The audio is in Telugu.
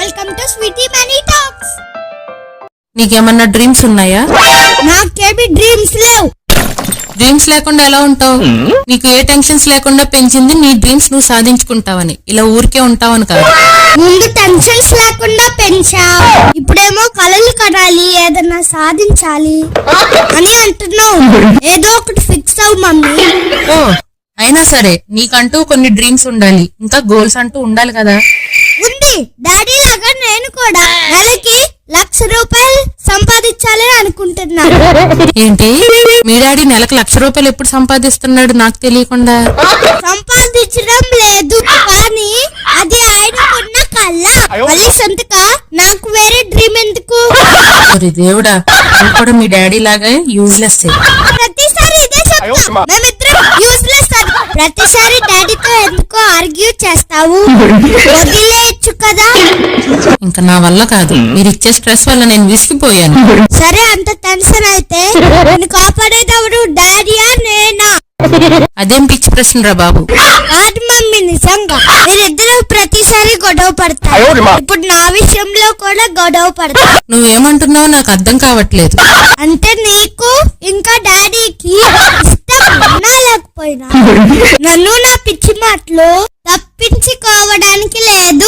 Welcome to sweety money talks నీకేమన్నా డ్రీమ్స్ ఉన్నాయా? నాకేమి డ్రీమ్స్ లేవు. డ్రీమ్స్ లేకుండా ఎలా ఉంటావు? నీకు ఏ టెన్షన్స్ లేకుండా పెంచింది నీ డ్రీమ్స్ నువ్వు సాధించుకుంటావని. ఇలా ఊరికే ఉంటావని కాదు. ముందు టెన్షన్స్ లేకుండా పెంచావు. ఇప్పుడేమో కలలు కనాలి ఏదన్నా సాధించాలి అని అంటున్నావు. ఏదో ఒకటి ఫిక్స్ అవు మమ్మీ. ఓ అయినా సరే నీకంటూ కొన్ని డ్రీమ్స్ ఉండాలి. ఇంకా గోల్స్ అంటూ ఉండాలి కదా. డాడీ లాగా నేను కూడా నెలకి లక్ష రూపాయలు సంపాదించాలని అనుకుంటున్నా ఏంటి? మీ డాడీ నెలకు లక్ష రూపాయలు ఎప్పుడు సంపాదిస్తున్నాడు నాకు తెలియకుండా? సంపాదించడం లేదు కానీ అది ఆయనకున్న కళ్ళ. మళ్ళీ సొంతక నాకు వేరే డ్రీమ్ ఎందుకు? దేవుడా కూడా మీ డాడీ లాగా యూజ్లెస్ ప్రతిసారి ఇదే చెప్తా. మేమిద్దరం ప్రతిసారి డాడీతో ఎందుకో ఆర్గ్యూ చేస్తావు? వదిలేయచ్చు కదా? ఇంకా నా వల్ల కాదు. మీరు ఇచ్చే స్ట్రెస్ వల్ల నేను విసిగిపోయాను. సరే అంత టెన్షన్ అయితే నేను కాపాడేదెవరు డాడీయా నేనా? అదేం పిచ్చి ప్రశ్న రా బాబు. కాదు మమ్మీ నిజంగా. మీరిద్దరు ప్రతిసారి గొడవ పడతారు ఇప్పుడు నా విషయంలో కూడా గొడవ పడతారు నువ్వేమంటున్నావు నాకు అర్థం కావట్లేదు. అంటే నన్ను నా పిచ్చి మాటలు తప్పించుకోవడానికి లేదు.